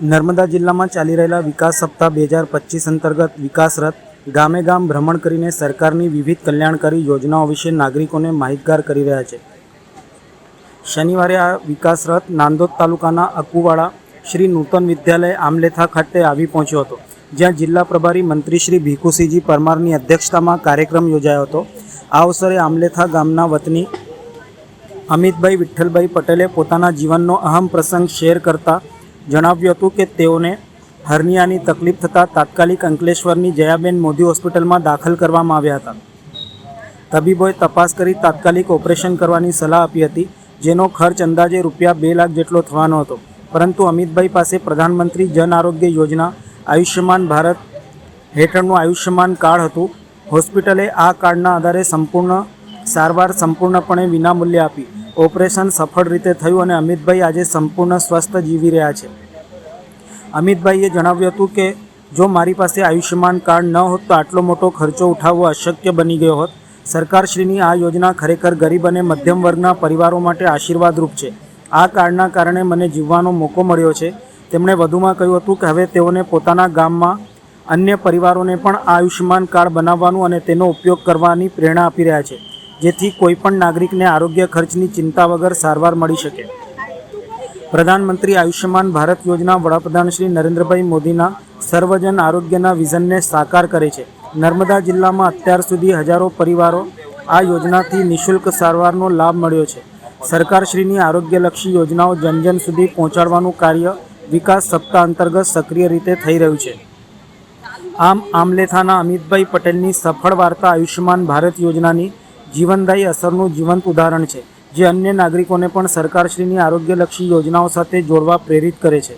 નર્મદા જિલ્લામાં ચાલી રહેલા વિકાસ સપ્તાહ બે હજાર પચીસ અંતર્ગત વિકાસ રથ ગામે ગામ ભ્રમણ કરીને સરકારની વિવિધ કલ્યાણકારી યોજનાઓ વિશે નાગરિકોને માહિતગાર કરી રહ્યા છે. શનિવારે આ વિકાસ રથ નાંદોદ તાલુકાના અકુવાડા શ્રી નૂતન વિદ્યાલય આમલેથા ખાતે આવી પહોંચ્યો હતો, જ્યાં જિલ્લા પ્રભારી મંત્રી શ્રી ભીખુસિંહજી પરમારની અધ્યક્ષતામાં કાર્યક્રમ યોજાયો હતો. આ અવસરે આમલેથા ગામના વતની અમિતભાઈ વિઠ્ઠલભાઈ પટેલે પોતાના જીવનનો અહમ પ્રસંગ શેર કરતા જણાવ્યું હતું કે તેઓને હર્નિયાની તકલીફ થતાં તાત્કાલિક અંકલેશ્વરની જયાબેન મોદી હોસ્પિટલમાં દાખલ કરવામાં આવ્યા હતા. તબીબોએ તપાસ કરી તાત્કાલિક ઓપરેશન કરવાની સલાહ આપી હતી, જેનો ખર્ચ અંદાજે રૂપિયા બે લાખ જેટલો થવાનો હતો. પરંતુ અમિતભાઈ પાસે પ્રધાનમંત્રી જન આરોગ્ય યોજના આયુષ્યમાન ભારત હેઠળનું આયુષ્યમાન કાર્ડ હતું. હોસ્પિટલે આ કાર્ડના આધારે સંપૂર્ણ સારવાર સંપૂર્ણપણે વિનામૂલ્યે આપી. ઓપરેશન સફળ રીતે થયું અને અમિતભાઈ આજે સંપૂર્ણ સ્વસ્થ જીવી રહ્યા છે. અમિતભાઈએ જણાવ્યું હતું કે, જો મારી પાસે આયુષ્યમાન કાર્ડ ન હોત તો આટલો મોટો ખર્ચો ઉઠાવવો અશક્ય બની ગયો હોત. સરકારશ્રીની આ યોજના ખરેખર ગરીબ અને મધ્યમ વર્ગના પરિવારો માટે આશીર્વાદરૂપ છે. આ કાર્ડના કારણે મને જીવવાનો મોકો મળ્યો છે. તેમણે વધુમાં કહ્યું હતું કે, હવે તેઓને પોતાના ગામમાં અન્ય પરિવારોને પણ આયુષ્યમાન કાર્ડ બનાવવાનું અને તેનો ઉપયોગ કરવાની પ્રેરણા આપી રહ્યા છે. જેથી કોઈપણ નાગરિકને આરોગ્ય ખર્ચની ચિંતા વગર સારવાર મળી શકે. પ્રધાનમંત્રી આયુષ્યમાન ભારત યોજના વડાપ્રધાન શ્રી નરેન્દ્રભાઈ મોદીના સર્વજન આરોગ્યના વિઝનને સાકાર કરે છે. નર્મદા જિલ્લામાં અત્યાર સુધી હજારો પરિવારો આ યોજનાથી નિઃશુલ્ક સારવારનો લાભ મળ્યો છે. સરકારશ્રીની આરોગ્યલક્ષી યોજનાઓ જનજન સુધી પહોંચાડવાનું કાર્ય વિકાસ સપ્તાહ અંતર્ગત સક્રિય રીતે થઈ રહ્યું છે. આમ આમલેથાના અમિતભાઈ પટેલની સફળ વાર્તા આયુષ્યમાન ભારત યોજનાની જીવનદાયી અસરનું જીવંત ઉદાહરણ છે, જે અન્ય નાગરિકોને પણ સરકારશ્રીની આરોગ્યલક્ષી યોજનાઓ સાથે જોડવા પ્રેરિત કરે છે.